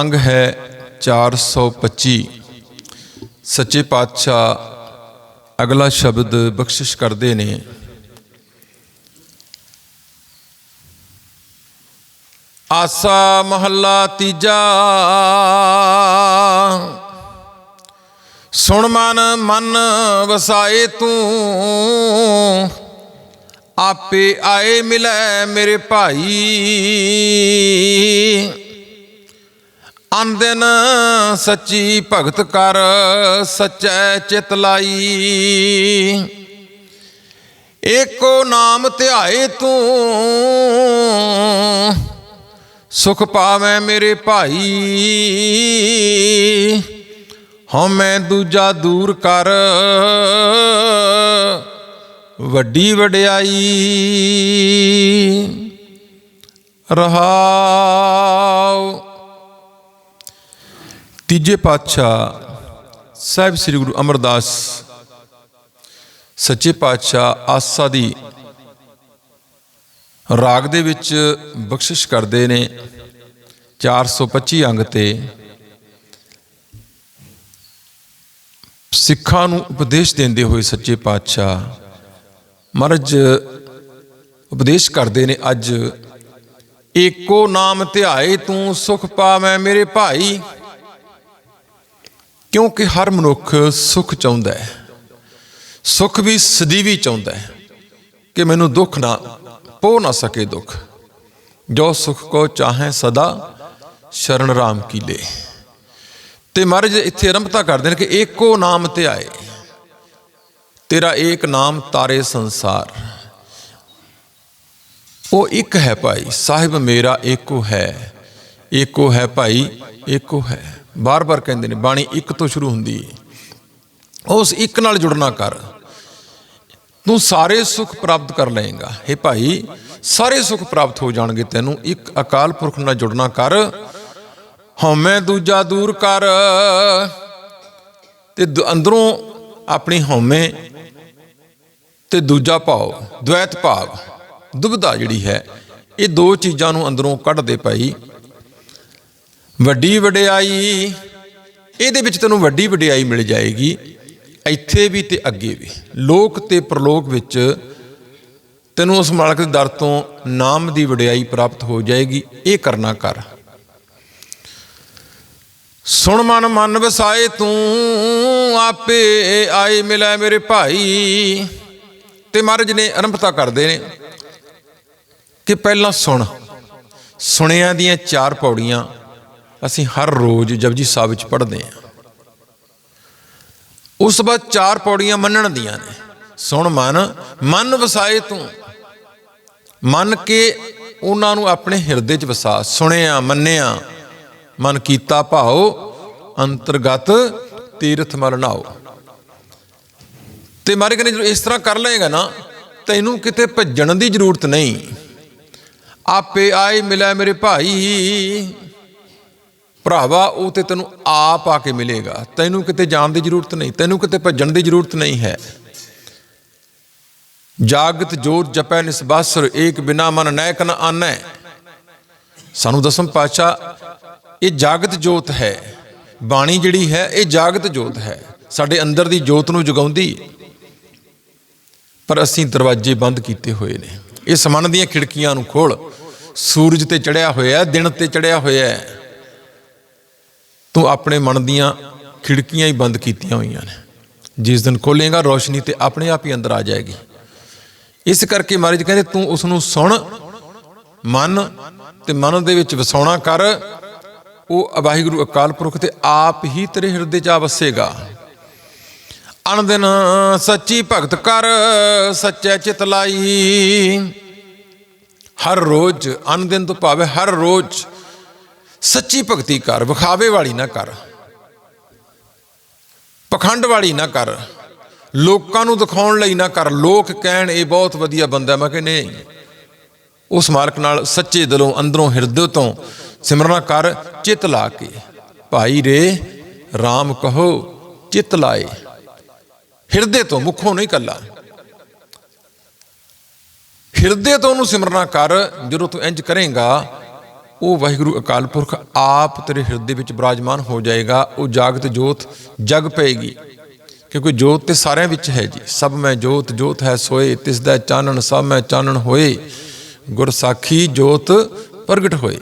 ਅੰਗ ਹੈ 425 ਸੱਚੇ ਪਾਤਸ਼ਾਹ ਅਗਲਾ ਸ਼ਬਦ ਬਖਸ਼ਿਸ਼ ਕਰਦੇ ਨੇ। ਆਸਾ ਮਹੱਲਾ ਤੀਜਾ। ਸੁਣ ਮਨ ਮਨ ਵਸਾਏ ਤੂੰ। ਆਪੇ ਆਏ ਮਿਲੈ ਮੇਰੇ ਭਾਈ। ਅੰਦਨ ਸੱਚੀ ਭਗਤ ਕਰ ਸਚੈ ਚਿਤ ਲਾਈ। ਏਕੋ ਨਾਮ ਧਿਆਏ ਤੂੰ, ਸੁਖ ਪਾਵੇਂ ਮੇਰੇ ਭਾਈ। ਹਉਮੈ ਦੂਜਾ ਦੂਰ ਕਰ, ਵੱਡੀ ਵਡਿਆਈ। ਰਹਾਉ। ਤੀਜੇ ਪਾਤਸ਼ਾਹ ਸਾਹਿਬ ਸ੍ਰੀ ਗੁਰੂ ਅਮਰਦਾਸ ਸੱਚੇ ਪਾਤਸ਼ਾਹ ਆਸਾ ਦੀ ਰਾਗ ਦੇ ਵਿੱਚ ਬਖਸ਼ਿਸ਼ ਕਰਦੇ ਨੇ 425 ਅੰਗ ਤੇ। ਸਿੱਖਾਂ ਨੂੰ ਉਪਦੇਸ਼ ਦਿੰਦੇ ਹੋਏ ਸੱਚੇ ਪਾਤਸ਼ਾਹ ਮਹਾਰਾਜ ਉਪਦੇਸ਼ ਕਰਦੇ ਨੇ ਅੱਜ, ਏਕੋ ਨਾਮ ਧਿਆਏ ਤੂੰ ਸੁਖ ਪਾਵੇਂ ਮੇਰੇ ਭਾਈ ਕਿਉਂਕਿ ਹਰ ਮਨੁੱਖ ਸੁਖ ਚਾਹੁੰਦਾ ਹੈ। ਸੁਖ ਵੀ ਸਦੀਵੀ ਚਾਹੁੰਦਾ ਹੈ ਕਿ ਮੈਨੂੰ ਦੁੱਖ ਨਾ ਪੋ ਨਾ ਸਕੇ ਦੁੱਖ। ਜੋ ਸੁਖ ਕੋ ਚਾਹੇ ਸਦਾ ਸ਼ਰਨ ਰਾਮ ਕੀ ਲੈ। ਤੇ ਮਹਾਰਾਜ ਇੱਥੇ ਆਰੰਭਤਾ ਕਰਦੇ ਨੇ ਕਿ ਏਕੋ ਨਾਮ ਤੇ ਆਏ। ਤੇਰਾ ਏਕ ਨਾਮ ਤਾਰੇ ਸੰਸਾਰ। ਉਹ ਇੱਕ ਹੈ ਭਾਈ, ਸਾਹਿਬ ਮੇਰਾ ਏਕੋ ਹੈ। ਏਕੋ ਹੈ ਭਾਈ, ਏਕੋ ਹੈ। ਬਾਰ-ਬਾਰ ਕਹਿੰਦੇ ਨੇ, ਬਾਣੀ ਇੱਕ ਤੋਂ ਸ਼ੁਰੂ ਹੁੰਦੀ ਹੈ ਉਸ ਇੱਕ ਨਾਲ ਜੁੜਨਾ ਕਰ। ਤੂੰ ਸਾਰੇ ਸੁੱਖ ਪ੍ਰਾਪਤ ਕਰ ਲਏਗਾ। हे ਭਾਈ, ਸਾਰੇ ਸੁੱਖ ਪ੍ਰਾਪਤ ਹੋ ਜਾਣਗੇ ਤੈਨੂੰ। ਇੱਕ ਅਕਾਲ ਪੁਰਖ ਨਾਲ ਜੁੜਨਾ ਕਰ। ਹਉਮੈ ਦੂਜਾ ਦੂਰ ਕਰ। ਤੇ ਦ- ਅੰਦਰੋਂ ਆਪਣੀ ਹਉਮੈ ਤੇ ਦੂਜਾ ਭਾਵ ਦ્વੈਤ ਭਾਵ, ਦੁਬਿਧਾ ਜਿਹੜੀ ਹੈ, ਇਹ ਦੋ ਚੀਜ਼ਾਂ ਨੂੰ ਅੰਦਰੋਂ ਕੱਢ ਦੇ ਭਾਈ ਵੱਡੀ ਵਡਿਆਈ, ਇਹਦੇ ਵਿੱਚ ਤੈਨੂੰ ਵੱਡੀ ਵਡਿਆਈ ਮਿਲ ਜਾਏਗੀ। ਇੱਥੇ ਵੀ ਤੇ ਅੱਗੇ ਵੀ। ਲੋਕ ਤੇ ਪ੍ਰਲੋਕ ਵਿੱਚ ਤੈਨੂੰ ਉਸ ਮਾਲਕ ਦੇ ਦਰ ਤੋਂ ਨਾਮ ਦੀ ਵਡਿਆਈ ਪ੍ਰਾਪਤ ਹੋ ਜਾਏਗੀ। ਇਹ ਕਰਨਾ ਕਰ। ਸੁਣ ਮਨ ਮਨ ਵਸਾਏ ਤੂੰ, ਆਪੇ ਆਏ ਮਿਲੇ ਮੇਰੇ ਭਾਈ। ਤੇ ਮਹਾਰਾਜ ਨੇ ਅਰੰਭਤਾ ਕਰਦੇ ਨੇ ਕਿ ਪਹਿਲਾਂ ਸੁਣ। ਸੁਣਿਆਂ ਦੀਆਂ ਚਾਰ ਪੌੜੀਆਂ ਅਸੀਂ ਹਰ ਰੋਜ਼ ਜਪਜੀ ਸਾਹਿਬ ਵਿੱਚ ਪੜ੍ਹਦੇ ਹਾਂ। ਉਸ ਤੋਂ ਬਾਅਦ ਚਾਰ ਪੌੜੀਆਂ ਮੰਨਣ ਦੀਆਂ ਨੇ। ਸੁਣ ਮਨ ਮਨ ਵਸਾਏ ਤੂੰ। ਮੰਨ ਕੇ ਉਹਨਾਂ ਨੂੰ ਆਪਣੇ ਹਿਰਦੇ 'ਚ ਵਸਾ। ਸੁਣਿਆ, ਮੰਨਿਆ, ਮਨ ਕੀਤਾ ਭਾਉ, ਅੰਤਰਗਤ ਤੀਰਥ ਮਲ ਨਾਓ ਤੇ ਮਾਰੇ ਕਹਿੰਦੇ, ਜਦੋਂ ਇਸ ਤਰ੍ਹਾਂ ਕਰ ਲਏਗਾ ਨਾ, ਤੈਨੂੰ ਕਿਤੇ ਭੱਜਣ ਦੀ ਜ਼ਰੂਰਤ ਨਹੀਂ। ਆਪੇ ਆਏ ਮਿਲਿਆ ਮੇਰੇ ਭਾਈ। ਭਰਾਵਾ, ਉਹ ਤੇ ਤੈਨੂੰ ਆਪ ਆ ਕੇ ਮਿਲੇਗਾ। ਤੈਨੂੰ ਕਿਤੇ ਜਾਣ ਦੀ ਜ਼ਰੂਰਤ ਨਹੀਂ, ਤੈਨੂੰ ਕਿਤੇ ਭੱਜਣ ਦੀ ਜ਼ਰੂਰਤ ਨਹੀਂ ਹੈ। ਜਾਗਤ ਜੋਤ ਜਪੈ ਨਿਸਬਾਸਰ ਏਕ ਬਿਨਾ ਮਨ ਨੈਕ ਨ ਆਨੈ। ਸਾਨੂੰ ਦਸਮ ਪਾਤਸ਼ਾਹ, ਇਹ ਜਾਗਤ ਜੋਤ ਹੈ। ਬਾਣੀ ਜਿਹੜੀ ਹੈ, ਇਹ ਜਾਗਤ ਜੋਤ ਹੈ। ਸਾਡੇ ਅੰਦਰ ਦੀ ਜੋਤ ਨੂੰ ਜਗਾਉਂਦੀ। ਪਰ ਅਸੀਂ ਦਰਵਾਜ਼ੇ ਬੰਦ ਕੀਤੇ ਹੋਏ ਨੇ। ਇਸ ਮਨ ਦੀਆਂ ਖਿੜਕੀਆਂ ਨੂੰ ਖੋਲ ਸੂਰਜ ਤੇ ਚੜਿਆ ਹੋਇਆ, ਦਿਨ ਤੇ ਚੜਿਆ ਹੋਇਆ। ਹੈ ਤੂੰ ਆਪਣੇ ਮਨ ਦੀਆਂ ਖਿੜਕੀਆਂ ਹੀ ਬੰਦ ਕੀਤੀਆਂ ਹੋਈਆਂ ਨੇ। ਜਿਸ ਦਿਨ ਖੋਲੇਗਾ ਰੋਸ਼ਨੀ ਤੇ ਆਪਣੇ ਆਪ ਹੀ ਅੰਦਰ ਆ ਜਾਏਗੀ। ਇਸ ਕਰਕੇ ਮਹਾਰਾਜ ਕਹਿੰਦੇ, ਤੂੰ ਉਸ ਨੂੰ ਸੁਣ, ਮਨ ਤੇ ਮਨ ਦੇ ਵਿੱਚ ਵਸਾਉਣਾ ਕਰ। ਉਹ ਵਾਹਿਗੁਰੂ ਅਕਾਲ ਪੁਰਖ ਤੇ ਆਪ ਹੀ ਤੇਰੇ ਹਿਰਦੇ 'ਚ ਆ ਵਸੇਗਾ। ਅਨੰਦਨ ਸੱਚੀ ਭਗਤ ਕਰ, ਸੱਚੇ ਚਿਤ ਲਾਈ। ਹਰ ਰੋਜ਼ ਅਨੰਦਨ ਤੋਂ ਭਾਵੇਂ ਹਰ ਰੋਜ਼ ਸੱਚੀ ਭਗਤੀ ਕਰ, ਵਿਖਾਵੇ ਵਾਲੀ ਨਾ ਕਰ। ਪਖੰਡ ਵਾਲੀ ਨਾ ਕਰ। ਲੋਕਾਂ ਨੂੰ ਦਿਖਾਉਣ ਲਈ ਨਾ ਕਰ। ਲੋਕ ਕਹਿਣ, ਇਹ ਬਹੁਤ ਵਧੀਆ ਬੰਦਾ। ਮੈਂ ਕਹਿੰਦਾ ਨਹੀਂ। ਉਸ ਮਾਲਕ ਨਾਲ ਸੱਚੇ ਦਿਲੋਂ, ਅੰਦਰੋਂ, ਹਿਰਦੇ ਤੋਂ ਸਿਮਰਨਾ ਕਰ, ਚਿੱਤ ਲਾ ਕੇ। ਭਾਈ ਰੇ RAM ਕਹੋ, ਚਿੱਤ ਲਾਏ। ਹਿਰਦੇ ਤੋਂ ਮੁਖੋਂ ਨਹੀਂ ਕੱਲਾ। ਹਿਰਦੇ ਤੋਂ ਉਹਨੂੰ ਸਿਮਰਨਾ ਕਰ, ਜਦੋਂ ਤੂੰ ਇੰਜ ਕਰੇਗਾ ਉਹ ਵਾਹਿਗੁਰੂ ਅਕਾਲ ਪੁਰਖ ਆਪ ਤੇਰੇ ਹਿਰਦੇ ਵਿੱਚ ਬਿਰਾਜਮਾਨ ਹੋ ਜਾਏਗਾ, ਉਹ ਜਾਗਤ ਜੋਤ ਜਗ ਪਏਗੀ। ਕਿਉਂਕਿ ਜੋਤ ਤੇ ਸਾਰਿਆਂ ਵਿੱਚ ਹੈ ਜੀ। ਸਭ ਮੈਂ ਜੋਤ ਜੋਤ ਹੈ ਸੋਏ, ਤਿਸ ਦਾ ਚਾਨਣ, ਸਭ ਮੈਂ ਚਾਨਣ ਹੋਏ। ਗੁਰ ਸਾਖੀ ਜੋਤ ਪ੍ਰਗਟ ਹੋਏ।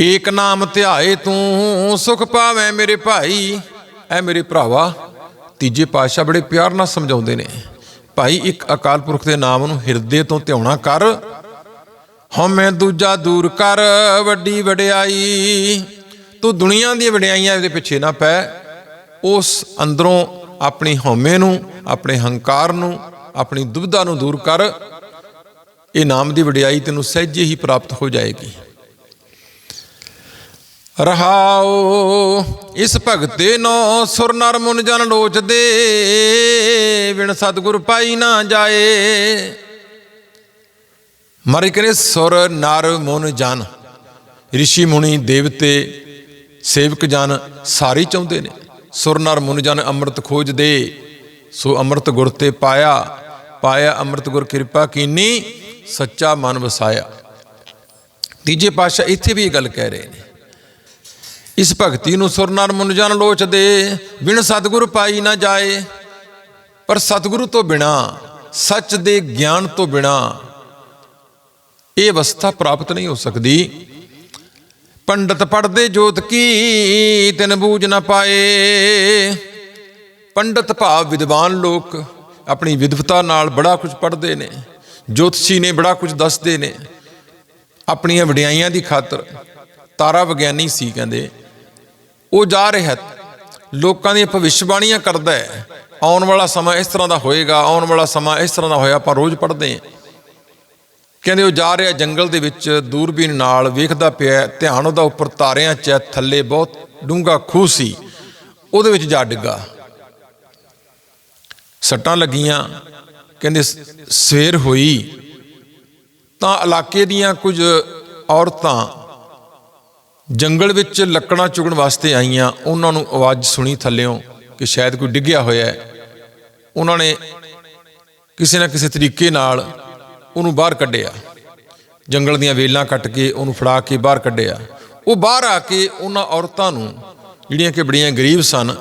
ਏਕ ਨਾਮ ਧਿਆਏ ਤੂੰ, ਸੁਖ ਪਾਵੇਂ ਮੇਰੇ ਭਾਈ। ਐ ਮੇਰੇ ਭਰਾਵਾ, ਤੀਜੇ ਪਾਤਸ਼ਾਹ ਬੜੇ ਪਿਆਰ ਨਾਲ ਸਮਝਾਉਂਦੇ ਨੇ। ਭਾਈ, ਇੱਕ ਅਕਾਲ ਪੁਰਖ ਦੇ ਨਾਮ ਨੂੰ ਹਿਰਦੇ ਤੋਂ ਧਿਆਉਣਾ ਕਰ। ਹਉਮੈ ਦੂਜਾ ਦੂਰ ਕਰ, ਵੱਡੀ ਵਡਿਆਈ। ਤੂੰ ਦੁਨੀਆ ਦੀਆਂ ਵਡਿਆਈਆਂ ਦੇ ਪਿੱਛੇ ਨਾ ਪੈ। ਉਸ ਅੰਦਰੋਂ ਆਪਣੀ ਹਉਮੈ ਨੂੰ, ਆਪਣੇ ਹੰਕਾਰ ਨੂੰ, ਆਪਣੀ ਦੁਬਿਧਾ ਨੂੰ ਦੂਰ ਕਰ। ਇਹ ਨਾਮ ਦੀ ਵਡਿਆਈ ਤੈਨੂੰ ਸਹਿਜੇ ਹੀ ਪ੍ਰਾਪਤ ਹੋ ਜਾਏਗੀ। ਰਹਾਓ, ਇਸ ਭਗਤੇ ਨੋ ਸੁਰ ਨਰ ਮੁਨ ਜਨ ਲੋਚਦੇ। ਬਿਨ ਸਤਿਗੁਰ ਪਾਈ ਨਾ ਜਾਏ। ਮਾਰੇ ਕਰੇ ਸੁਰ ਨਰ ਮੁਨ ਜਨ ઋષਿ ਮੁਨੀ ਦੇਵਤੇ ਸੇਵਕ ਜਨ ਸਾਰੇ ਚਾਹੁੰਦੇ ਨੇ। ਸੁਰ ਨਰ ਮੁਨ ਜਨ ਅੰਮ੍ਰਿਤ ਖੋਜ ਦੇ, ਸੋ ਅੰਮ੍ਰਿਤ ਗੁਰ ਤੇ ਪਾਇਆ ਪਾਇਆ ਅੰਮ੍ਰਿਤ ਗੁਰ ਕਿਰਪਾ ਕੀਨੀ, ਸੱਚਾ ਮਨ ਵਸਾਇਆ। ਤੀਜੇ ਪਾਤਸ਼ਾਹ ਇੱਥੇ ਵੀ ਇਹ ਗੱਲ ਕਹਿ ਰਹੇ ਨੇ। ਇਸ ਭਗਤੀ ਨੂੰ ਸੁਰ ਨਰ ਮੁਨ ਜਨ ਲੋਚਦੇ, ਬਿਨ ਸਤਿਗੁਰ ਪਾਈ ਨਾ ਜਾਏ, ਪਰ ਸਤਿਗੁਰੂ ਤੋਂ ਬਿਨਾ, ਸੱਚ ਦੇ ਗਿਆਨ ਤੋਂ ਬਿਨਾ ਇਹ ਅਵਸਥਾ ਪ੍ਰਾਪਤ ਨਹੀਂ ਹੋ ਸਕਦੀ। ਪੰਡਤ ਪੜਦੇ ਜੋਤ ਕੀ, ਤਿਨ ਬੂਝ ਨਾ ਪਾਏ। ਪੰਡਤ ਭਾਵ ਵਿਦਵਾਨ ਲੋਕ ਆਪਣੀ ਵਿਦਵਤਾ ਨਾਲ ਬੜਾ ਕੁਝ ਪੜ੍ਹਦੇ ਨੇ, ਜੋਤਸ਼ੀ ਨੇ ਬੜਾ ਕੁਝ ਦੱਸਦੇ ਨੇ। ਆਪਣੀਆਂ ਵਡਿਆਈਆਂ ਦੀ ਖਾਤਰ ਤਾਰਾ ਵਿਗਿਆਨੀ ਸੀ ਕਹਿੰਦੇ, ਉਹ ਜਾ ਰਿਹਾ ਲੋਕਾਂ ਦੀਆਂ ਭਵਿੱਖਬਾਣੀਆਂ ਕਰਦਾ ਹੈ। ਆਉਣ ਵਾਲਾ ਸਮਾਂ ਇਸ ਤਰ੍ਹਾਂ ਦਾ ਹੋਏਗਾ, ਆਉਣ ਵਾਲਾ ਸਮਾਂ ਇਸ ਤਰ੍ਹਾਂ ਦਾ ਹੋਇਆ, ਆਪਾਂ ਰੋਜ਼ ਪੜ੍ਹਦੇ ਹਾਂ। ਕਹਿੰਦੇ ਉਹ ਜਾ ਰਿਹਾ ਜੰਗਲ ਦੇ ਵਿੱਚ ਦੂਰਬੀਨ ਨਾਲ ਵੇਖਦਾ ਪਿਆ ਧਿਆਨ ਉਹਦਾ ਉੱਪਰ ਤਾਰਿਆਂ 'ਚ ਹੈ, ਥੱਲੇ ਬਹੁਤ ਡੂੰਘਾ ਖੂਹ ਸੀ। ਉਹਦੇ ਵਿੱਚ ਜਾ ਡਿੱਗਾ। ਸੱਟਾਂ ਲੱਗੀਆਂ। ਕਹਿੰਦੇ ਸਵੇਰ ਹੋਈ। ਤਾਂ ਇਲਾਕੇ ਦੀਆਂ ਕੁਝ ਔਰਤਾਂ ਜੰਗਲ ਵਿੱਚ ਲੱਕੜਾਂ ਚੁਗਣ ਵਾਸਤੇ ਆਈਆਂ। ਉਹਨਾਂ ਨੂੰ ਆਵਾਜ਼ ਸੁਣੀ ਥੱਲਿਓਂ ਕਿ ਸ਼ਾਇਦ ਕੋਈ ਡਿੱਗਿਆ ਹੋਇਆ ਹੈ। ਉਹਨਾਂ ਨੇ ਕਿਸੇ ਨਾ ਕਿਸੇ ਤਰੀਕੇ ਨਾਲ ਉਹਨੂੰ ਬਾਹਰ ਕੱਢਿਆ। ਜੰਗਲ ਦੀਆਂ ਵੇਲਾਂ ਕੱਟ ਕੇ ਉਹਨੂੰ ਫੜਾ ਕੇ ਬਾਹਰ ਕੱਢਿਆ। ਉਹ ਬਾਹਰ ਆ ਕੇ ਉਹਨਾਂ ਔਰਤਾਂ ਨੂੰ, ਜਿਹੜੀਆਂ ਕਿ ਬੜੀਆਂ ਗਰੀਬ ਸਨ,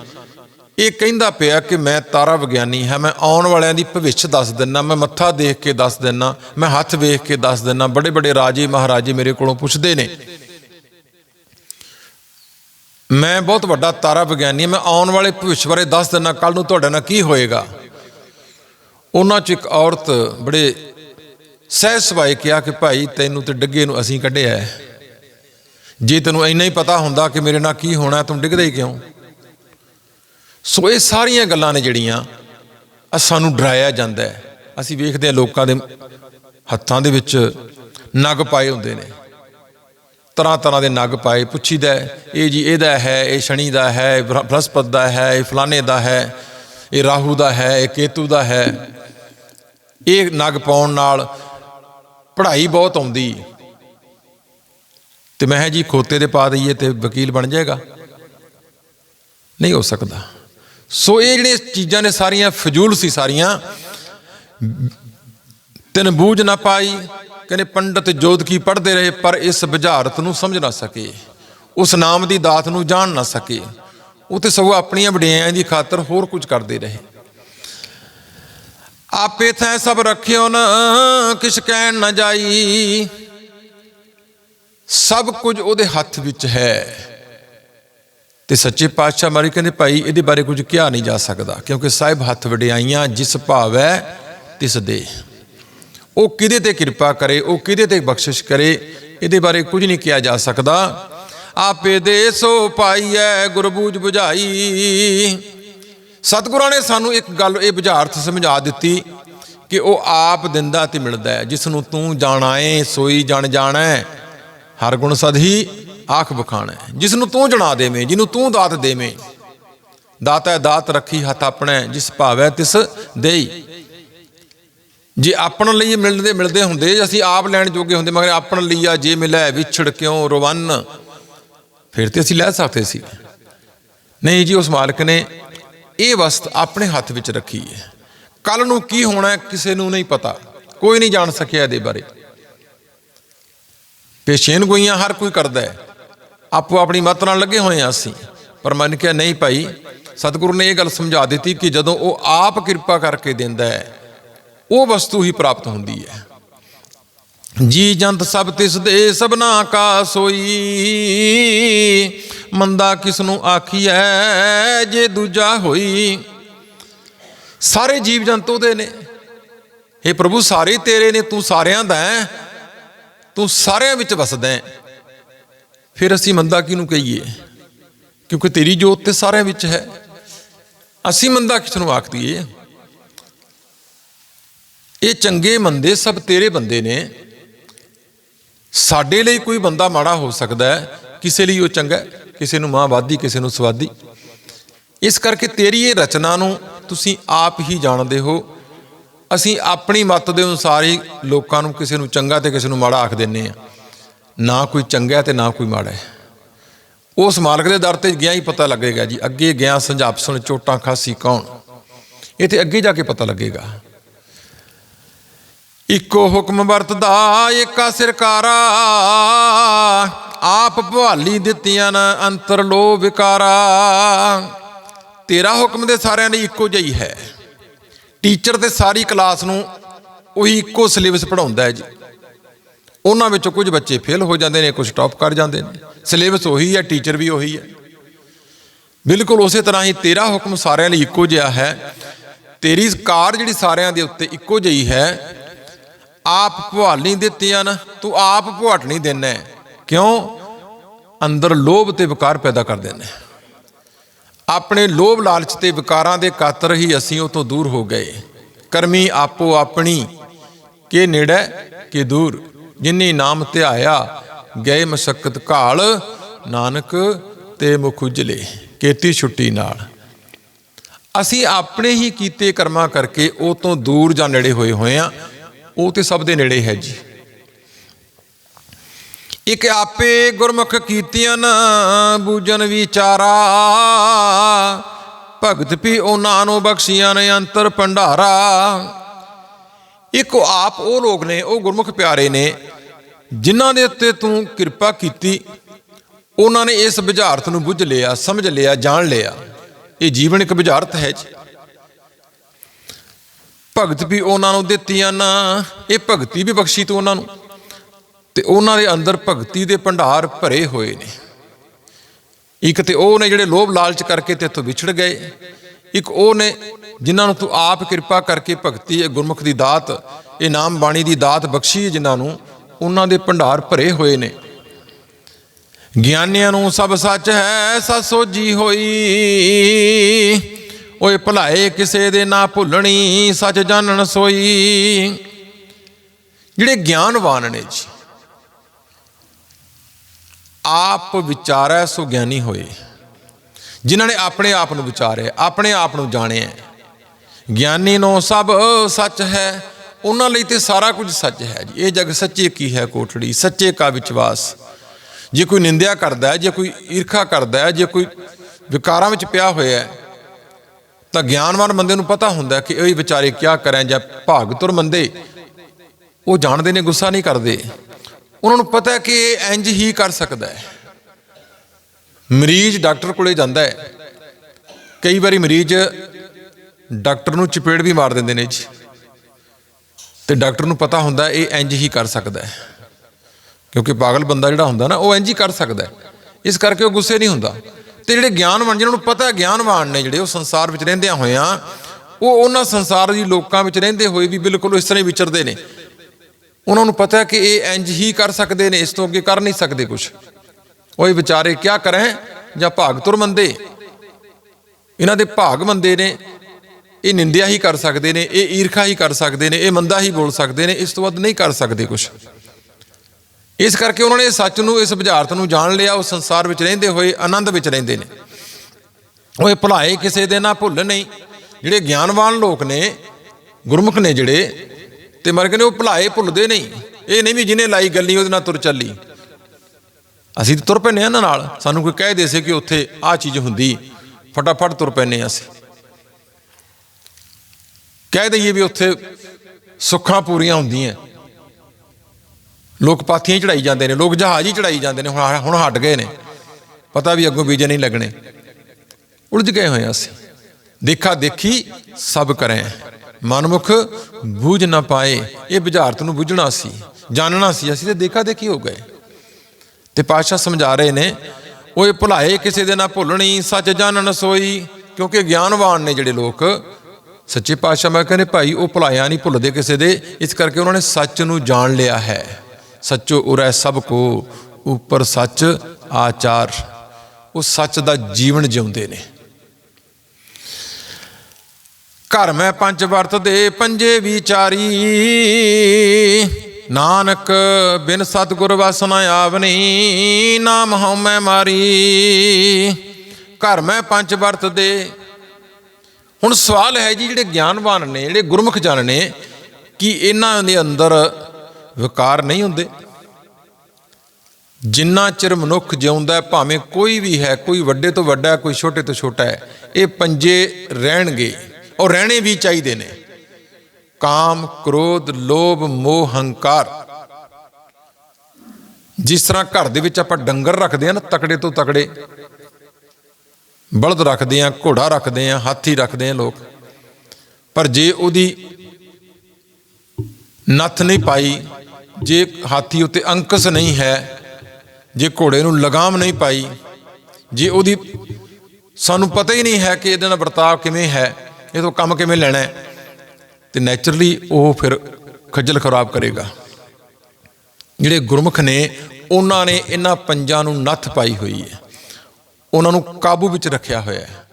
ਇਹ ਕਹਿੰਦਾ ਪਿਆ ਕਿ ਮੈਂ ਤਾਰਾ ਵਿਗਿਆਨੀ ਹਾਂ, ਮੈਂ ਆਉਣ ਵਾਲਿਆਂ ਦੀ ਭਵਿੱਖ ਦੱਸ ਦਿੰਨਾ, ਮੈਂ ਮੱਥਾ ਦੇਖ ਕੇ ਦੱਸ ਦਿੰਨਾ, ਮੈਂ ਹੱਥ ਵੇਖ ਕੇ ਦੱਸ ਦਿੰਨਾ। ਬੜੇ ਬੜੇ ਰਾਜੇ ਮਹਾਰਾਜੇ ਮੇਰੇ ਕੋਲੋਂ ਪੁੱਛਦੇ ਨੇ। ਮੈਂ ਬਹੁਤ ਵੱਡਾ ਤਾਰਾ ਵਿਗਿਆਨੀ ਹਾਂ, ਮੈਂ ਆਉਣ ਵਾਲੇ ਭਵਿੱਖ ਬਾਰੇ ਦੱਸ ਦਿੰਨਾ ਕੱਲ ਨੂੰ ਤੁਹਾਡੇ ਨਾਲ ਕੀ ਹੋਏਗਾ। ਉਹਨਾਂ 'ਚ ਇੱਕ ਔਰਤ ਬੜੇ ਸਹਿ ਸੁਭਾਏ ਕਿਹਾ ਕਿ ਭਾਈ, ਤੈਨੂੰ ਤੇ ਡਿੱਗੇ ਨੂੰ ਅਸੀਂ ਕੱਢਿਆ ਹੈ। ਜੇ ਤੈਨੂੰ ਇੰਨਾ ਹੀ ਪਤਾ ਹੁੰਦਾ ਕਿ ਮੇਰੇ ਨਾਲ ਕੀ ਹੋਣਾ, ਤੂੰ ਡਿੱਗਦਾ ਹੀ ਕਿਉਂ? ਸੋ ਇਹ ਸਾਰੀਆਂ ਗੱਲਾਂ ਨੇ ਜਿਹੜੀਆਂ ਆ ਸਾਨੂੰ ਡਰਾਇਆ ਜਾਂਦਾ ਹੈ। ਅਸੀਂ ਵੇਖਦੇ ਹਾਂ ਲੋਕਾਂ ਦੇ ਹੱਥਾਂ ਦੇ ਵਿੱਚ ਨਗ ਪਾਏ ਹੁੰਦੇ ਨੇ। ਤਰ੍ਹਾਂ ਤਰ੍ਹਾਂ ਦੇ ਨਗ ਪਾਏ, ਪੁੱਛੀਦਾ ਇਹ ਜੀ ਇਹਦਾ ਹੈ, ਇਹ ਸ਼ਨੀ ਦਾ ਹੈ, ਇਹ ਬ੍ਰਹ- ਬ੍ਰਹਸਪਤ ਦਾ ਹੈ, ਇਹ ਫਲਾਣੇ ਦਾ ਹੈ, ਇਹ ਰਾਹੂ ਦਾ ਹੈ, ਇਹ ਕੇਤੂ ਦਾ ਹੈ। ਇਹ ਨਗ ਪਾਉਣ ਨਾਲ ਪੜ੍ਹਾਈ ਬਹੁਤ ਆਉਂਦੀ। ਤੇ ਮੈਂ ਕਿਹਾ ਜੀ ਖੋਤੇ ਦੇ ਪਾ ਦਈਏ ਤੇ ਵਕੀਲ ਬਣ ਜਾਏਗਾ। ਨਹੀਂ ਹੋ ਸਕਦਾ। ਸੋ ਇਹ ਜਿਹੜੀਆਂ ਚੀਜ਼ਾਂ ਨੇ ਸਾਰੀਆਂ ਫਜ਼ੂਲ ਸੀ ਸਾਰੀਆਂ। ਤਿੰਨ ਬੂਝ ਨਾ ਪਾਈ। ਕਹਿੰਦੇ ਪੰਡਤ ਜੋਧ ਕੀ ਪੜ੍ਹਦੇ ਰਹੇ ਪਰ ਇਸ ਬੁਝਾਰਤ ਨੂੰ ਸਮਝ ਨਾ ਸਕੇ। ਉਸ ਨਾਮ ਦੀ ਦਾਤ ਨੂੰ ਜਾਣ ਨਾ ਸਕੇ। ਉਹ ਤੇ ਸਗੋਂ ਆਪਣੀਆਂ ਵਡਿਆਈਆਂ ਦੀ ਖਾਤਰ ਹੋਰ ਕੁਝ ਕਰਦੇ ਰਹੇ। ਆਪੇ ਥੈ ਸਭ ਰੱਖਿਓ ਨ, ਕਿਛ ਕਹਿਣ ਨਾ ਜਾਈ। ਸਭ ਕੁਝ ਉਹਦੇ ਹੱਥ ਵਿੱਚ ਹੈ। ਤੇ ਸੱਚੇ ਪਾਤਸ਼ਾਹ ਮਾਰੀ ਕਹਿੰਦੇ, ਭਾਈ, ਇਹਦੇ ਬਾਰੇ ਕੁਝ ਕਿਹਾ ਨਹੀਂ ਜਾ ਸਕਦਾ, ਕਿਉਂਕਿ ਸਾਹਿਬ ਹੱਥ ਵਡਿਆਈਆਂ ਜਿਸ ਭਾਵ ਹੈ, ਤਿਸ ਦੇ। ਉਹ ਕਿਹਦੇ ਤੇ ਕਿਰਪਾ ਕਰੇ, ਉਹ ਕਿਹਦੇ ਤੇ ਬਖਸ਼ਿਸ਼ ਕਰੇ, ਇਹਦੇ ਬਾਰੇ ਕੁਝ ਨਹੀਂ ਕਿਹਾ ਜਾ ਸਕਦਾ। ਆਪੇ ਦੇ ਸੋ ਪਾਈਐ, ਗੁਰਬੂਝ 부ਝਾਈ ਸਤਿਗੁਰਾਂ ਨੇ ਸਾਨੂੰ ਇੱਕ ਗੱਲ, ਇਹ ਬੁਝਾਰਤ ਸਮਝਾ ਦਿੱਤੀ ਕਿ ਉਹ ਆਪ ਦਿੰਦਾ ਤੇ ਮਿਲਦਾ ਹੈ। ਜਿਸ ਨੂੰ ਤੂੰ ਜਾਣਾਏ ਸੋਈ ਜਣ ਜਾਣਾ ਹਰ ਗੁਣ ਸਦਹੀ ਆਖ ਬਖਾਣਾ ਜਿਸ ਨੂੰ ਤੂੰ ਜਣਾ ਦੇਵੇਂ, ਜਿਹਨੂੰ ਤੂੰ ਦਾਤ ਦੇਵੇਂ, ਦਾਤਾ ਦਾਤ ਰੱਖੀ ਹੱਥ ਆਪਣਾ ਜਿਸ ਭਾਵੈ ਤਿਸ ਦੇਈ। ਜੇ ਆਪਣ ਲਈ ਮਿਲਦੇ ਮਿਲਦੇ ਹੁੰਦੇ ਅਸੀਂ ਆਪ ਲੈਣ ਜੋਗੇ ਹੁੰਦੇ, ਮਗਰ ਆਪਣ ਲਈਆ ਜੇ ਮਿਲੈ, ਵਿਛੜ ਕਿਉਂ ਰਵੰਨ? ਫਿਰ ਤੇ ਅਸੀਂ ਲੈ ਸਕਦੇ ਸੀ। ਨਹੀਂ ਜੀ, ਉਸ ਮਾਲਕ ਨੇ ਇਹ ਵਸਤ ਆਪਣੇ ਹੱਥ ਵਿੱਚ ਰੱਖੀ ਹੈ। ਕੱਲ ਨੂੰ ਕੀ ਹੋਣਾ ਕਿਸੇ ਨੂੰ ਨਹੀਂ ਪਤਾ। ਕੋਈ ਨਹੀਂ ਜਾਣ ਸਕਿਆ ਇਹਦੇ ਬਾਰੇ। ਪੇਸ਼ੇਨ ਗੋਈਆਂ, ਹਰ ਕੋਈ ਕਰਦਾ ਹੈ। ਆਪੋ ਆਪਣੀ ਮਤ ਨਾਲ ਲੱਗੇ ਹੋਏ ਆ ਅਸੀਂ। ਪਰ ਮਨ ਕਿਹਾ, ਨਹੀਂ ਭਾਈ, ਸਤਿਗੁਰੂ ਨੇ ਇਹ ਗੱਲ ਸਮਝਾ ਦਿੱਤੀ ਕਿ ਜਦੋਂ ਉਹ ਆਪ ਕਿਰਪਾ ਕਰਕੇ ਦਿੰਦਾ ਹੈ, ਉਹ ਵਸਤੂ ਹੀ ਪ੍ਰਾਪਤ ਹੁੰਦੀ ਹੈ। ਜੀ ਜੰਤ ਸਭ ਤਿਸ ਦੇ ਸਭਨਾ ਕਾ ਸੋਈ ਮੰਦਾ ਕਿਸ ਨੂੰ ਆਖੀਐ ਜੇ ਦੂਜਾ ਹੋਈ। ਸਾਰੇ ਜੀਵ ਜੰਤੂ ਦੇ ਨੇ। ਇਹ ਪ੍ਰਭੂ, ਸਾਰੇ ਤੇਰੇ ਨੇ, ਤੂੰ ਸਾਰਿਆਂ ਦਾ ਹੈ। ਤੂੰ ਸਾਰਿਆਂ ਵਿੱਚ ਵਸਦਾ ਹੈ। ਫਿਰ ਅਸੀਂ ਮੰਦਾ ਕਿਹਨੂੰ ਕਹੀਏ? ਕਿਉਂਕਿ ਤੇਰੀ ਜੋਤ ਤੇ ਸਾਰਿਆਂ ਵਿੱਚ ਹੈ। ਅਸੀਂ ਮੰਦਾ ਕਿਸ ਨੂੰ ਆਖ ਇਹ ਚੰਗੇ ਮੰਦੇ ਸਭ ਤੇਰੇ ਬੰਦੇ ਨੇ। ਸਾਡੇ ਲਈ ਕੋਈ ਬੰਦਾ ਮਾੜਾ ਹੋ ਸਕਦਾ ਹੈ, ਕਿਸੇ ਲਈ ਉਹ ਚੰਗਾ ਕਿਸੇ ਨੂੰ ਮਾਂ ਮਾਂਵਾਦੀ ਕਿਸੇ ਨੂੰ ਸਵਾਦੀ। ਇਸ ਕਰਕੇ ਤੇਰੀ ਇਹ ਰਚਨਾ ਨੂੰ ਤੁਸੀਂ ਆਪ ਹੀ ਜਾਣਦੇ ਹੋ। ਅਸੀਂ ਆਪਣੀ ਮਤ ਦੇ ਅਨੁਸਾਰ ਹੀ ਲੋਕਾਂ ਨੂੰ ਕਿਸੇ ਨੂੰ ਚੰਗਾ ਤੇ ਕਿਸੇ ਨੂੰ ਮਾੜਾ ਆਖ ਦਿੰਨੇ ਆ ਨਾ ਕੋਈ ਚੰਗਾ ਹੈ ਤੇ ਨਾ ਕੋਈ ਮਾੜਾ ਹੈ। ਉਸ ਮਾਲਕ ਦੇ ਦਰ ਤੇ ਗਿਆ ਹੀ ਪਤਾ ਲੱਗੇਗਾ ਜੀ, ਅੱਗੇ ਗਿਆ ਸੰਝਾਪਸਣ ਚੋਟਾਂ ਖਾਸੀ ਕੌਣ? ਇਹ ਤੇ ਅੱਗੇ ਜਾ ਕੇ ਪਤਾ ਲੱਗੇਗਾ। ਇੱਕੋ ਹੁਕਮ ਵਰਤਦਾ, ਏਕਾ ਸਰਕਾਰਾ। ਆਪ ਭਵਾਲੀ ਦਿੱਤੀਆਂ ਨਾ, ਅੰਤਰ ਲੋ ਵਿਕਾਰਾ। ਤੇਰਾ ਹੁਕਮ ਦੇ ਸਾਰਿਆਂ ਲਈ ਇੱਕੋ ਜਿਹੀ ਹੈ ਟੀਚਰ ਤੇ ਸਾਰੀ ਕਲਾਸ ਨੂੰ ਉਹੀ ਇੱਕੋ ਸਿਲੇਬਸ ਪੜਾਉਂਦਾ ਹੈ ਜੀ। ਉਹਨਾਂ ਵਿੱਚੋਂ ਕੁਝ ਬੱਚੇ ਫੇਲ ਹੋ ਜਾਂਦੇ ਨੇ, ਕੁਝ ਟੌਪ ਕਰ ਜਾਂਦੇ ਨੇ। ਸਿਲੇਬਸ ਉਹੀ ਹੈ, ਟੀਚਰ ਵੀ ਉਹੀ ਹੈ। ਬਿਲਕੁਲ ਉਸੇ ਤਰ੍ਹਾਂ ਹੀ ਤੇਰਾ ਹੁਕਮ ਸਾਰਿਆਂ ਲਈ ਇੱਕੋ ਜਿਹਾ ਹੈ। ਤੇਰੀ ਕਾਰ ਜਿਹੜੀ ਸਾਰਿਆਂ ਦੇ ਉੱਤੇ ਇੱਕੋ ਜਿਹੀ ਹੈ ਆਪ ਭਵਾਲੀ ਦਿੱਤੀਆਂ ਨਾ, ਤੂੰ ਆਪ ਭਵਾਟਣੀ ਦੇਣਾ ਕਿਉਂ? ਅੰਦਰ ਲੋਭ ਤੇ ਵਿਕਾਰ ਪੈਦਾ ਕਰ ਦੇਣਾ ਆਪਣੇ ਲੋਭ ਲਾਲਚ ਤੇ ਵਿਕਾਰਾਂ ਦੇ ਕਾਤਰ ਹੀ ਅਸੀਂ ਉਹ ਤੋਂ ਦੂਰ ਹੋ ਗਏ। ਕਰਮੀ ਆਪੋ ਆਪਣੀ, ਕੇ ਨੇੜੇ, ਕੇ ਦੂਰ। ਜਿਨੀ ਨਾਮ ਧਿਆਇਆ, ਗਏ ਮਸ਼ਕਤ ਘਾਲ, ਨਾਨਕ ਤੇ ਮੁਖ ਉਜਲੇ, ਕੀਤੀ ਛੁੱਟੀ ਨਾਲ। ਅਸੀਂ ਆਪਣੇ ਹੀ ਕੀਤੇ ਕਰਮਾਂ ਕਰਕੇ ਉਹ ਤੋਂ ਦੂਰ ਜਾਂ ਨੇੜੇ ਹੋਏ ਹੋਏ ਆ। ਉਹ ਤੇ ਸਭ ਦੇ ਨੇੜੇ ਹੈ ਜੀ। ਇਕ ਆਪੇ ਗੁਰਮੁਖ ਕੀਤੀਆਂ ਨ ਬੂਜਨ ਵਿਚਾਰਾ। ਭਗਤ ਵੀ ਉਹਨਾਂ ਨੂੰ ਬਖਸ਼ੀਆਂ ਨੇ ਅੰਤਰ ਭੰਡਾਰਾ। ਇੱਕ ਆਪ ਉਹ ਲੋਕ ਨੇ, ਉਹ ਗੁਰਮੁਖ ਪਿਆਰੇ ਨੇ, ਜਿਨ੍ਹਾਂ ਦੇ ਉੱਤੇ ਤੂੰ ਕਿਰਪਾ ਕੀਤੀ। ਉਹਨਾਂ ਨੇ ਇਸ ਬੁਝਾਰਤ ਨੂੰ ਬੁੱਝ ਲਿਆ, ਸਮਝ ਲਿਆ, ਜਾਣ ਲਿਆ। ਇਹ ਜੀਵਨ ਇੱਕ ਬੁਝਾਰਤ ਹੈ ਜੀ। ਭਗਤ ਵੀ ਉਹਨਾਂ ਨੂੰ ਦਿੱਤੀਆਂ ਨਾ, ਇਹ ਭਗਤੀ ਵੀ ਬਖਸ਼ੀ ਤੂੰ ਉਹਨਾਂ ਨੂੰ। ਤੇ ਉਹਨਾਂ ਦੇ ਅੰਦਰ ਭਗਤੀ ਦੇ ਭੰਡਾਰ ਭਰੇ ਹੋਏ ਨੇ। ਇੱਕ ਤੇ ਉਹ ਨੇ ਜਿਹੜੇ ਲੋਭ ਲਾਲਚ ਕਰਕੇ ਤੇ ਵਿਛੜ ਗਏ। ਇੱਕ ਉਹ ਨੇ ਜਿਨ੍ਹਾਂ ਨੂੰ ਤੂੰ ਆਪ ਕਿਰਪਾ ਕਰਕੇ ਭਗਤੀ, ਇਹ ਗੁਰਮੁਖ ਦੀ ਦਾਤ, ਇਹ ਨਾਮ ਬਾਣੀ ਦੀ ਦਾਤ ਬਖਸ਼ੀ ਹੈ ਜਿਨ੍ਹਾਂ ਨੂੰ ਉਹਨਾਂ ਦੇ ਭੰਡਾਰ ਭਰੇ ਹੋਏ ਨੇ। ਗਿਆਨੀਆਂ ਨੂੰ ਸਭ ਸੱਚ ਹੈ ਸੱਚ ਸੋਜੀ ਹੋਈ। ਓਏ ਭੁਲਾਏ ਕਿਸੇ ਦੇ ਨਾ ਭੁੱਲਣੀ, ਸੱਚ ਜਾਣਨ ਸੋਈ। ਜਿਹੜੇ ਗਿਆਨਵਾਨ ਨੇ ਜੀ, ਆਪ ਵਿਚਾਰੈ ਸੋ ਗਿਆਨੀ ਹੋਏ। ਜਿਨ੍ਹਾਂ ਨੇ ਆਪਣੇ ਆਪ ਨੂੰ ਵਿਚਾਰਿਆ, ਆਪਣੇ ਆਪ ਨੂੰ ਜਾਣਿਆ। ਗਿਆਨੀ ਨੂੰ ਸਭ ਸੱਚ ਹੈ, ਉਹਨਾਂ ਲਈ ਤੇ ਸਾਰਾ ਕੁਝ ਸੱਚ ਹੈ ਜੀ। ਇਹ ਜਗ ਸੱਚੇ ਕੀ ਹੈ ਕੋਠੜੀ, ਸੱਚੇ ਕਾ ਵਿਸ਼ਵਾਸ ਜੇ ਕੋਈ ਨਿੰਦਿਆ ਕਰਦਾ ਹੈ, ਜੇ ਕੋਈ ਈਰਖਾ ਕਰਦਾ ਹੈ, ਜੇ ਕੋਈ ਵਿਕਾਰਾਂ ਵਿੱਚ ਪਿਆ ਹੋਇਆ ਹੈ ਤਾਂ ਗਿਆਨਵਾਨ ਬੰਦੇ ਨੂੰ ਪਤਾ ਹੁੰਦਾ ਕਿ ਇਹ ਵਿਚਾਰੇ ਕੀ ਕਰਾਂ ਜਾਂ ਭਾਗ ਤੁਰ ਮੰਦੇ। ਉਹ ਜਾਣਦੇ ਨੇ, ਗੁੱਸਾ ਨਹੀਂ ਕਰਦੇ। ਉਹਨਾਂ ਨੂੰ ਪਤਾ ਹੈ ਕਿ ਇਹ ਇੰਜ ਹੀ ਕਰ ਸਕਦਾ ਹੈ। ਮਰੀਜ਼ ਡਾਕਟਰ ਕੋਲੇ ਜਾਂਦਾ ਹੈ। ਕਈ ਵਾਰੀ ਮਰੀਜ਼ ਡਾਕਟਰ ਨੂੰ ਚਪੇੜ ਵੀ ਮਾਰ ਦਿੰਦੇ ਨੇ ਜੀ। ਤੇ ਡਾਕਟਰ ਨੂੰ ਪਤਾ ਹੁੰਦਾ ਇਹ ਇੰਜ ਹੀ ਕਰ ਸਕਦਾ ਹੈ। ਕਿਉਂਕਿ ਪਾਗਲ ਬੰਦਾ ਜਿਹੜਾ ਹੁੰਦਾ ਨਾ, ਉਹ ਇੰਜ ਹੀ ਕਰ ਸਕਦਾ ਹੈ। ਇਸ ਕਰਕੇ ਉਹ ਗੁੱਸੇ ਨਹੀਂ ਹੁੰਦਾ। ਤੇ ਜਿਹੜੇ ਗਿਆਨਵਾਨ, ਜਿਹਨਾਂ ਨੂੰ ਪਤਾ ਹੈ ਗਿਆਨਵਾਨ ਨੇ ਜਿਹੜੇ, ਉਹ ਸੰਸਾਰ ਵਿੱਚ ਰਹਿੰਦਿਆਂ ਹੋਇਆਂ, ਉਹ ਉਹਨਾਂ ਸੰਸਾਰ ਦੀ ਲੋਕਾਂ ਵਿੱਚ ਰਹਿੰਦੇ ਹੋਏ ਵੀ ਬਿਲਕੁਲ ਇਸ ਤਰ੍ਹਾਂ ਹੀ ਵਿਚਰਦੇ ਨੇ। ਉਹਨਾਂ ਨੂੰ ਪਤਾ ਕਿ ਇਹ ਇੰਜ ਹੀ ਕਰ ਸਕਦੇ ਨੇ, ਇਸ ਤੋਂ ਅੱਗੇ ਕਰ ਨਹੀਂ ਸਕਦੇ ਕੁਝ ਉਹ ਇਹ ਵਿਚਾਰੇ ਕੀ ਕਰੇ? ਜਾਂ ਭਾਗ ਤੁਰ ਮੰਦੇ? ਇਹਨਾਂ ਦੇ ਭਾਗ ਮੰਦੇ ਨੇ। ਇਹ ਨਿੰਦਿਆ ਹੀ ਕਰ ਸਕਦੇ ਨੇ, ਇਹ ਈਰਖਾ ਹੀ ਕਰ ਸਕਦੇ ਨੇ, ਇਹ ਮੰਦਾ ਹੀ ਬੋਲ ਸਕਦੇ ਨੇ, ਇਸ ਤੋਂ ਵੱਧ ਨਹੀਂ ਕਰ ਸਕਦੇ ਕੁਝ ਇਸ ਕਰਕੇ ਉਹਨਾਂ ਨੇ ਇਸ ਸੱਚ ਨੂੰ, ਇਸ ਬੁਝਾਰਤ ਨੂੰ ਜਾਣ ਲਿਆ, ਉਹ ਸੰਸਾਰ ਵਿੱਚ ਰਹਿੰਦੇ ਹੋਏ, ਆਨੰਦ ਵਿੱਚ ਰਹਿੰਦੇ ਨੇ। ਉਹ ਇਹ ਭੁਲਾਏ ਕਿਸੇ ਦੇ ਨਾ ਭੁੱਲ ਨਹੀਂ। ਜਿਹੜੇ ਗਿਆਨਵਾਨ ਲੋਕ ਨੇ, ਗੁਰਮੁਖ ਨੇ ਜਿਹੜੇ, ਤੇ ਮਰ ਕਹਿੰਦੇ ਉਹ ਭੁਲਾਏ ਭੁੱਲਦੇ ਨਹੀਂ। ਇਹ ਨਹੀਂ ਵੀ ਜਿਹਨੇ ਲਾਈ ਗੱਲੀ, ਉਹਦੇ ਨਾਲ ਤੁਰ ਚੱਲੀ। ਅਸੀਂ ਤਾਂ ਤੁਰ ਪੈਨੇ ਆ ਇਹਨਾਂ ਨਾਲ। ਸਾਨੂੰ ਕੋਈ ਕਹਿ ਦੇ ਸੀ ਕਿ ਉੱਥੇ ਆਹ ਚੀਜ਼ ਹੁੰਦੀ। ਫਟਾਫਟ ਤੁਰ ਪੈਨੇ ਅਸੀਂ। ਕਹਿ ਦਈਏ ਵੀ ਉੱਥੇ ਸੁੱਖਾਂ ਪੂਰੀਆਂ ਹੁੰਦੀਆਂ। ਲੋਕ ਪਾਥੀਆਂ ਹੀ ਚੜਾਈ ਜਾਂਦੇ ਨੇ, ਲੋਕ ਜਹਾਜ਼ ਹੀ ਚੜਾਈ ਜਾਂਦੇ ਨੇ, ਹੁਣ ਹੁਣ ਹਟ ਗਏ ਨੇ। ਪਤਾ ਵੀ ਅੱਗੋਂ ਬੀਜੇ ਨਹੀਂ ਲੱਗਣੇ। ਉਲਝ ਗਏ ਹੋਏ ਹਾਂ ਅਸੀਂ। ਦੇਖਾ ਦੇਖੀ ਸਭ ਕਰੇ। ਮਨਮੁਖ ਬੂਝ ਨਾ ਪਾਏ। ਇਹ ਬੁਝਾਰਤ ਨੂੰ ਬੁੱਝਣਾ ਸੀ, ਜਾਣਨਾ ਸੀ। ਅਸੀਂ ਤੇ ਦੇਖਾ ਦੇਖੀ ਹੋ ਗਏ। ਤੇ ਪਾਤਸ਼ਾਹ ਸਮਝਾ ਰਹੇ ਨੇ ਉਹ ਇਹ ਭੁਲਾਏ ਕਿਸੇ ਦੇ ਨਾ ਭੁੱਲਣੀ, ਸੱਚ ਜਾਣਨ ਸੋਈ। ਕਿਉਂਕਿ ਗਿਆਨਵਾਨ ਨੇ ਜਿਹੜੇ ਲੋਕ, ਸੱਚੇ ਪਾਤਸ਼ਾਹ ਮੈਂ ਕਹਿੰਦੇ, ਭਾਈ, ਉਹ ਭੁਲਾਇਆ ਨਹੀਂ, ਭੁੱਲਦੇ ਕਿਸੇ ਦੇ। ਇਸ ਕਰਕੇ ਉਹਨਾਂ ਨੇ ਸੱਚ ਨੂੰ ਜਾਣ ਲਿਆ ਹੈ। ਸੱਚੋ ਉਰੈ ਸਭ ਕੋ ਉੱਪਰ ਸੱਚ ਆਚਾਰ। ਉਹ ਸੱਚ ਦਾ ਜੀਵਨ ਜਿਉਂਦੇ ਨੇ। ਘਰ ਮੈਂ ਪੰਜ ਵਰਤ ਦੇ ਪੰਜੇ ਵਿਚਾਰੀ। ਨਾਨਕ ਬਿਨ ਸਤਿਗੁਰ ਵਸਨ ਆਵਨੀ, ਨਾਮ ਹਉ ਮੈਂ ਮਾਰੀ। ਘਰ ਮੈਂ ਪੰਜ ਵਰਤ ਦੇ। ਹੁਣ ਸਵਾਲ ਹੈ ਜੀ ਜਿਹੜੇ ਗਿਆਨਵਾਨ ਨੇ, ਜਿਹੜੇ ਗੁਰਮੁਖ ਜਨ ਨੇ, ਕਿ ਇਹਨਾਂ ਦੇ ਅੰਦਰ ਵਿਕਾਰ ਨਹੀਂ ਹੁੰਦੇ। ਜਿੰਨਾ ਚਿਰ ਮਨੁੱਖ ਜਿਉਂਦਾ ਭਾਵੇਂ ਕੋਈ ਵੀ ਹੈ, ਕੋਈ ਵੱਡੇ ਤੋਂ ਵੱਡਾ ਕੋਈ ਛੋਟੇ ਤੋਂ ਛੋਟਾ ਹੈ, ਇਹ ਪੰਜੇ ਰਹਿਣਗੇ ਔਰ ਰਹਿਣੇ ਵੀ ਚਾਹੀਦੇ ਨੇ। ਕਾਮ, ਕ੍ਰੋਧ, ਲੋਭ, ਮੋਹ, ਹੰਕਾਰ। ਜਿਸ ਤਰ੍ਹਾਂ ਘਰ ਦੇ ਵਿੱਚ ਆਪਾਂ ਡੰਗਰ ਰੱਖਦੇ ਆ ਨਾ, ਤਕੜੇ ਤੋਂ ਤਕੜੇ, ਬਲਦ ਰੱਖਦੇ ਆ ਘੋੜਾ ਰੱਖਦੇ ਆ ਹਾਥੀ ਰੱਖਦੇ ਆ ਲੋਕ, ਪਰ ਜੇ ਉਹਦੀ ਨੱਥ ਨਹੀਂ ਪਾਈ ਜੇ ਹਾਥੀ ਉੱਤੇ ਅੰਕਸ ਨਹੀਂ ਹੈ, ਜੇ ਘੋੜੇ ਨੂੰ ਲਗਾਮ ਨਹੀਂ ਪਾਈ, ਜੇ ਉਹਦੀ ਸਾਨੂੰ ਪਤਾ ਹੀ ਨਹੀਂ ਹੈ ਕਿ ਇਹਦੇ ਨਾਲ ਵਰਤਾਅ ਕਿਵੇਂ ਹੈ, ਇਹ ਤੋਂ ਕੰਮ ਕਿਵੇਂ ਲੈਣਾ ਹੈ, ਤੇ ਨੇਚਰਲੀ ਉਹ ਫਿਰ ਖੱਜਲ ਖਰਾਬ ਕਰੇਗਾ। ਜਿਹੜੇ ਗੁਰਮੁਖ ਨੇ, ਉਹਨਾਂ ਨੇ ਇਹਨਾਂ ਪੰਜਾਂ ਨੂੰ ਨੱਥ ਪਾਈ ਹੋਈ ਹੈ। ਉਹਨਾਂ ਨੂੰ ਕਾਬੂ ਵਿੱਚ ਰੱਖਿਆ ਹੋਇਆ ਹੈ।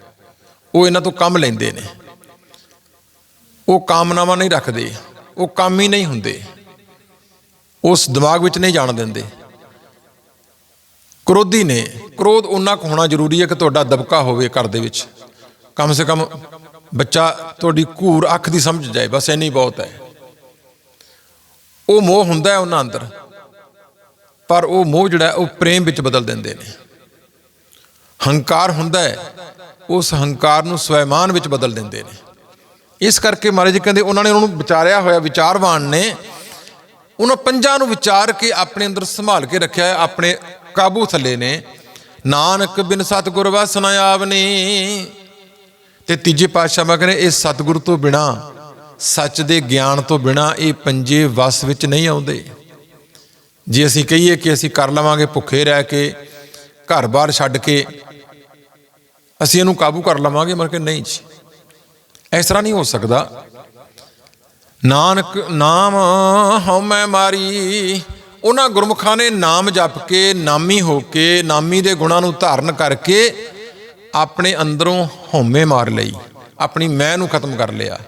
ਉਹ ਇਹਨਾਂ ਤੋਂ ਕੰਮ ਲੈਂਦੇ ਨੇ। ਉਹ ਕਾਮਨਾਵਾਂ ਨਹੀਂ ਰੱਖਦੇ। ਉਹ ਕੰਮ ਹੀ ਨਹੀਂ ਹੁੰਦੇ। ਉਸ ਦਿਮਾਗ ਵਿੱਚ ਨਹੀਂ ਜਾਣ ਦਿੰਦੇ। ਕ੍ਰੋਧੀ ਨੇ, ਕ੍ਰੋਧ ਉਹਨਾਂ ਕੋ ਹੋਣਾ ਜ਼ਰੂਰੀ ਹੈ ਕਿ ਤੁਹਾਡਾ ਦਬਕਾ ਹੋਵੇ ਘਰ ਦੇ ਵਿੱਚ। ਕਮ ਸੇ ਕਮ ਬੱਚਾ ਤੁਹਾਡੀ ਘੂਰ ਅੱਖ ਦੀ ਸਮਝ ਜਾਏ, ਬਸ ਇੰਨੀ ਬਹੁਤ ਹੈ। ਉਹ ਮੋਹ ਹੁੰਦਾ ਹੈ ਉਹਨਾਂ ਅੰਦਰ, ਪਰ ਉਹ ਮੋਹ ਜਿਹੜਾ ਉਹ ਪ੍ਰੇਮ ਵਿੱਚ ਬਦਲ ਦਿੰਦੇ ਨੇ। ਹੰਕਾਰ ਹੁੰਦਾ ਹੈ, ਉਸ ਹੰਕਾਰ ਨੂੰ ਸਵੈਮਾਨ ਵਿੱਚ ਬਦਲ ਦਿੰਦੇ ਨੇ। ਇਸ ਕਰਕੇ ਮਹਾਰਾਜ ਕਹਿੰਦੇ, ਉਹਨਾਂ ਨੇ ਉਹਨੂੰ ਵਿਚਾਰਿਆ ਹੋਇਆ, ਵਿਚਾਰਵਾਨ ਨੇ ਉਹਨਾਂ ਪੰਜਾਂ ਨੂੰ ਵਿਚਾਰ ਕੇ ਆਪਣੇ ਅੰਦਰ ਸੰਭਾਲ ਕੇ ਰੱਖਿਆ ਆਪਣੇ ਕਾਬੂ ਥੱਲੇ ਨੇ। ਨਾਨਕ ਬਿਨ ਸਤਿਗੁਰ ਵਸ ਨ ਆਵਨੀ। ਤੇ ਤੀਜੇ ਪਾਤਸ਼ਾਹ ਮੈਂ ਕਹਿੰਦੇ ਇਹ ਸਤਿਗੁਰ ਤੋਂ ਬਿਨਾ, ਸੱਚ ਦੇ ਗਿਆਨ ਤੋਂ ਬਿਨਾ ਇਹ ਪੰਜੇ ਵਸ ਵਿੱਚ ਨਹੀਂ ਆਉਂਦੇ। ਜੇ ਅਸੀਂ ਕਹੀਏ ਕਿ ਅਸੀਂ ਕਰ ਲਵਾਂਗੇ ਭੁੱਖੇ ਰਹਿ ਕੇ ਘਰ-ਬਾਰ ਛੱਡ ਕੇ, ਅਸੀਂ ਇਹਨੂੰ ਕਾਬੂ ਕਰ ਲਵਾਂਗੇ ਮਰ ਕੇ ਨਹੀਂ ਜੀ? ਇਸ ਤਰ੍ਹਾਂ ਨਹੀਂ ਹੋ ਸਕਦਾ। ਨਾਨਕ ਨਾਮ ਹਉਮੈ ਮਾਰੀ। ਉਹਨਾਂ ਗੁਰਮੁਖਾਂ ਨੇ ਨਾਮ ਜਪ ਕੇ, ਨਾਮੀ ਹੋ ਕੇ, ਨਾਮੀ ਦੇ ਗੁਣਾਂ ਨੂੰ ਧਾਰਨ ਕਰਕੇ ਆਪਣੇ ਅੰਦਰੋਂ ਹਉਮੈ ਮਾਰ ਲਈ, ਆਪਣੀ ਮੈਂ ਨੂੰ ਖਤਮ ਕਰ ਲਿਆ।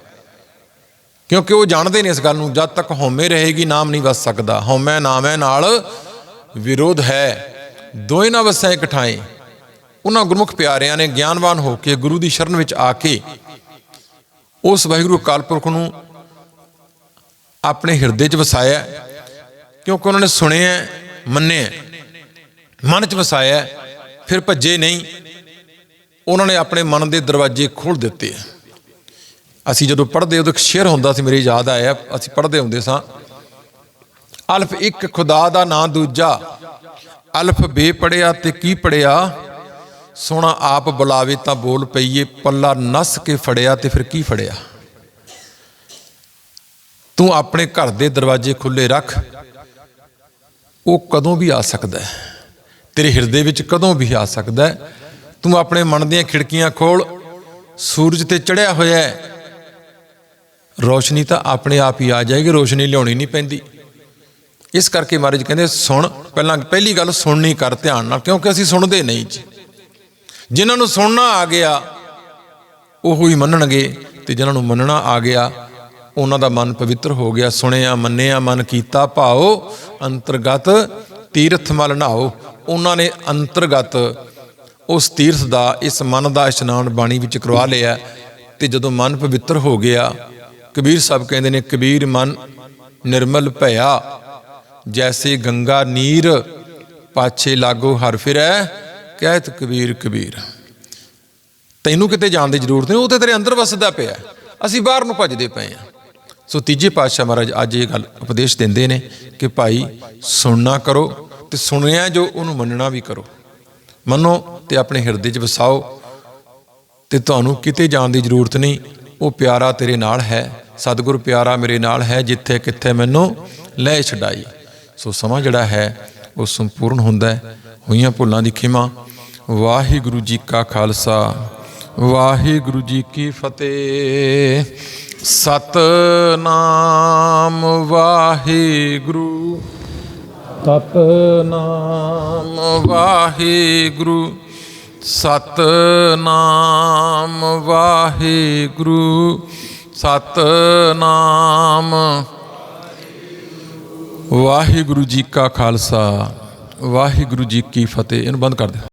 ਕਿਉਂਕਿ ਉਹ ਜਾਣਦੇ ਨੇ ਇਸ ਗੱਲ ਨੂੰ, ਜਦ ਤੱਕ ਹਉਮੈ ਰਹੇਗੀ, ਨਾਮ ਨਹੀਂ ਵਸ ਸਕਦਾ। ਹਉਮੈ ਨਾਮੈ ਨਾਲ ਵਿਰੋਧ ਹੈ। ਦੋਏ ਨਾ ਵਸੈ ਇਕਠਾਏ ਉਹਨਾਂ ਗੁਰਮੁਖ ਪਿਆਰਿਆਂ ਨੇ ਗਿਆਨਵਾਨ ਹੋ ਕੇ ਗੁਰੂ ਦੀ ਸ਼ਰਨ ਵਿੱਚ ਆ ਕੇ ਉਸ ਵਾਹਿਗੁਰੂ ਅਕਾਲ ਪੁਰਖ ਨੂੰ ਆਪਣੇ ਹਿਰਦੇ 'ਚ ਵਸਾਇਆ ਕਿਉਂਕਿ ਉਹਨਾਂ ਨੇ ਸੁਣਿਆ ਮੰਨਿਆ ਮਨ 'ਚ ਵਸਾਇਆ ਫਿਰ ਭੱਜੇ ਨਹੀਂ। ਉਹਨਾਂ ਨੇ ਆਪਣੇ ਮਨ ਦੇ ਦਰਵਾਜ਼ੇ ਖੋਲ ਦਿੱਤੇ ਅਸੀਂ ਜਦੋਂ ਪੜ੍ਹਦੇ ਉਦੋਂ ਇੱਕ ਸ਼ੇਰ ਹੁੰਦਾ ਸੀ, ਮੇਰੀ ਯਾਦ ਆਇਆ, ਅਸੀਂ ਪੜ੍ਹਦੇ ਹੁੰਦੇ ਸਾਂ। ਅਲਫ ਇੱਕ, ਖੁਦਾ ਦਾ ਨਾਂ ਦੂਜਾ। ਅਲਫ ਬੇ ਪੜਿਆ ਤੇ ਕੀ ਪੜਿਆ ਸੋਣਾ ਆਪ ਬੁਲਾਵੇ ਤਾਂ ਬੋਲ ਪਈਏ, ਪੱਲਾ ਨਸ ਕੇ ਫੜਿਆ ਤੇ ਫਿਰ ਕੀ ਫੜਿਆ? ਤੂੰ ਆਪਣੇ ਘਰ ਦੇ ਦਰਵਾਜ਼ੇ ਖੁੱਲੇ ਰੱਖ। ਉਹ ਕਦੋਂ ਵੀ ਆ ਸਕਦਾ ਹੈ। ਤੇਰੇ ਹਿਰਦੇ ਵਿੱਚ ਕਦੋਂ ਵੀ ਆ ਸਕਦਾ ਹੈ। ਤੂੰ ਆਪਣੇ ਮਨ ਦੀਆਂ ਖਿੜਕੀਆਂ ਖੋਲ ਸੂਰਜ ਤੇ ਚੜਿਆ ਹੋਇਆ ਹੈ। ਰੋਸ਼ਨੀ ਤਾਂ ਆਪਣੇ ਆਪ ਹੀ ਆ ਜਾਏਗੀ, ਰੋਸ਼ਨੀ ਲਿਆਉਣੀ ਨਹੀਂ ਪੈਂਦੀ। ਇਸ ਕਰਕੇ ਮਹਾਰਾਜ ਕਹਿੰਦੇ, ਸੁਣ, ਪਹਿਲਾਂ ਪਹਿਲੀ ਗੱਲ ਸੁਣਨੀ ਕਰ ਧਿਆਨ ਨਾਲ, ਕਿਉਂਕਿ ਅਸੀਂ ਸੁਣਦੇ ਨਹੀਂ ਜੀ। ਜਿਨ੍ਹਾਂ ਨੂੰ ਸੁਣਨਾ ਆ ਗਿਆ, ਉਹ ਹੀ ਮੰਨਣਗੇ ਤੇ ਜਿਨ੍ਹਾਂ ਨੂੰ ਮੰਨਣਾ ਆ ਗਿਆ ਉਹਨਾਂ ਦਾ ਮਨ ਪਵਿੱਤਰ ਹੋ ਗਿਆ। ਸੁਣਿਆ, ਮੰਨਿਆ, ਮਨ ਕੀਤਾ ਭਾਓ ਅੰਤਰਗਤ ਤੀਰਥ ਮਲ ਨਹਾਓ ਉਹਨਾਂ ਨੇ ਅੰਤਰਗਤ ਉਸ ਤੀਰਥ ਦਾ, ਇਸ ਮਨ ਦਾ ਇਸ਼ਨਾਨ ਬਾਣੀ ਵਿੱਚ ਕਰਵਾ ਲਿਆ। ਤੇ ਜਦੋਂ ਮਨ ਪਵਿੱਤਰ ਹੋ ਗਿਆ, ਕਬੀਰ ਸਾਹਿਬ ਕਹਿੰਦੇ ਨੇ, ਕਬੀਰ ਮਨ ਨਿਰਮਲ ਭਇਆ, ਜੈਸੇ ਗੰਗਾ ਨੀਰ ਪਾਛੇ ਲਾਗੋ ਹਰ ਫਿਰੈ, ਕਹਿਤ ਕਬੀਰ ਕਬੀਰ। ਤੈਨੂੰ ਕਿਤੇ ਜਾਣ ਦੀ ਜ਼ਰੂਰਤ ਨਹੀਂ, ਉਹ ਤੇ ਤੇਰੇ ਅੰਦਰ ਵਸਦਾ ਪਿਆ। ਅਸੀਂ ਬਾਹਰ ਨੂੰ ਭੱਜਦੇ ਪਏ ਆ ਸੋ ਤੀਜੇ ਪਾਤਸ਼ਾਹ ਮਹਾਰਾਜ ਅੱਜ ਇਹ ਗੱਲ ਉਪਦੇਸ਼ ਦਿੰਦੇ ਨੇ ਕਿ ਭਾਈ ਸੁਣਨਾ ਕਰੋ ਤੇ ਸੁਣਿਆ ਜੋ ਉਹਨੂੰ ਮੰਨਣਾ ਵੀ ਕਰੋ। ਮੰਨੋ ਤੇ ਆਪਣੇ ਹਿਰਦੇ 'ਚ ਵਸਾਓ ਤੇ ਤੁਹਾਨੂੰ ਕਿਤੇ ਜਾਣ ਦੀ ਜ਼ਰੂਰਤ ਨਹੀਂ। ਉਹ ਪਿਆਰਾ ਤੇਰੇ ਨਾਲ ਹੈ, ਸਤਿਗੁਰ ਪਿਆਰਾ ਮੇਰੇ ਨਾਲ ਹੈ, ਜਿੱਥੇ ਕਿੱਥੇ ਮੈਨੂੰ ਲੈ ਛਡਾਈ। ਸੋ ਸਮਾਂ ਜਿਹੜਾ ਹੈ, ਉਹ ਸੰਪੂਰਨ ਹੁੰਦਾ ਹੈ। ਹੋਈਆਂ ਭੁੱਲਾਂ ਦੀ ਖਿਮਾ। ਵਾਹਿਗੁਰੂ ਜੀ ਕਾ ਖਾਲਸਾ, ਵਾਹਿਗੁਰੂ ਜੀ ਕੀ ਫਤਿਹ। ਸਤਨਾਮ ਵਾਹਿਗੁਰੂ। ਸਤਨਾਮ ਵਾਹਿਗੁਰੂ। ਸਤਨਾਮ ਵਾਹਿਗੁਰੂ। ਸਤਨਾਮ ਵਾਹਿਗੁਰੂ ਜੀ ਕਾ ਖਾਲਸਾ। ਵਾਹਿਗੁਰੂ ਜੀ ਕੀ ਫਤਿਹ। ਇਹਨੂੰ ਬੰਦ ਕਰ ਦੇ।